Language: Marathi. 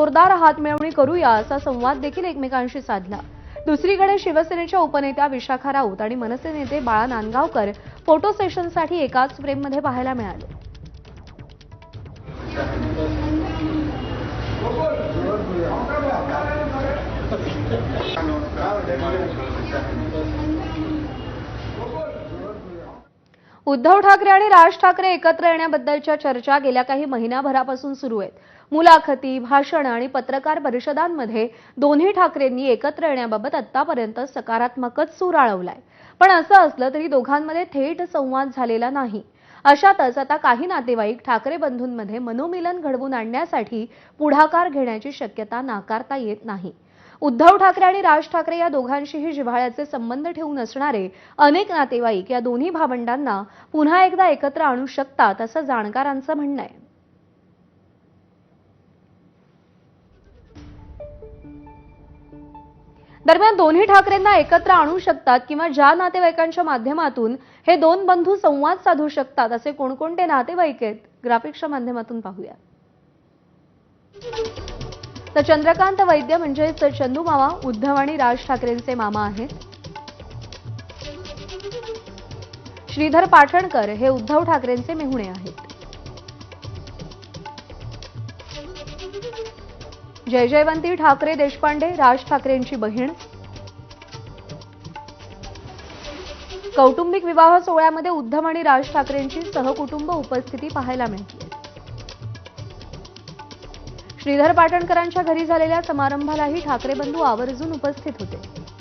जोरदार हातमिळवणी करूया असा संवाद देखील एकमेकांशी साधला. दुसरीकडे शिवसेनेच्या उपनेत्या विशाखा राऊत आणि मनसे नेते बाळा नांदगावकर फोटो सेशनसाठी एकाच फ्रेममध्ये पाहायला मिळाले. उद्धव ठाकरे आणि राज ठाकरे एकत्र येण्याबद्दलच्या चर्चा गेल्या काही महिन्याभरापासून सुरू आहेत. मुलाखती भाषण आणि पत्रकार परिषदांमध्ये दोन्ही ठाकरेंनी एकत्र येण्याबाबत आतापर्यंत सकारात्मकच सूर आळवलाय. पण असं असलं तरी दोघांमध्ये थेट संवाद झालेला नाही. अशातच आता काही नातेवाईक ठाकरे बंधूंमध्ये मनोमिलन घडवून आणण्यासाठी पुढाकार घेण्याची शक्यता नाकारता येत नाही. उद्धव ठाकरे आणि राज ठाकरे या दोघांशीही जिव्हाळ्याचे संबंध ठेवून असणारे अनेक नातेवाईक या दोन्ही भावंडांना पुन्हा एकदा एकत्र आणू शकतात असं जाणकारांचं म्हणणं आहे. दरम्यान दोन्ही ठाकरेंना एकत्र आणू शकतात किंवा ज्या नातेवाईकांच्या माध्यमातून हे दोन बंधू संवाद साधू शकतात असे कोणकोणते नातेवाईक आहेत? ग्राफिक्सच्या माध्यमातून पाहूया. तर चंद्रकांत वैद्य म्हणजेच चंदू मामा उद्धव आणि राज ठाकरेंचे मामा आहेत. श्रीधर पाठणकर हे उद्धव ठाकरेंचे मेहुणे आहेत. जय जयवंती ठाकरे देशपांडे राज ठाकरेंची बहीण. कौटुंबिक विवाह सोहळ्यामध्ये उद्धव आणि राज ठाकरेंची सहकुटुंब उपस्थिती पाहायला मिळते. श्रीधर पाटणकरांच्या घरी झालेल्या समारंभालाही ठाकरे बंधू आवर्जून उपस्थित होते.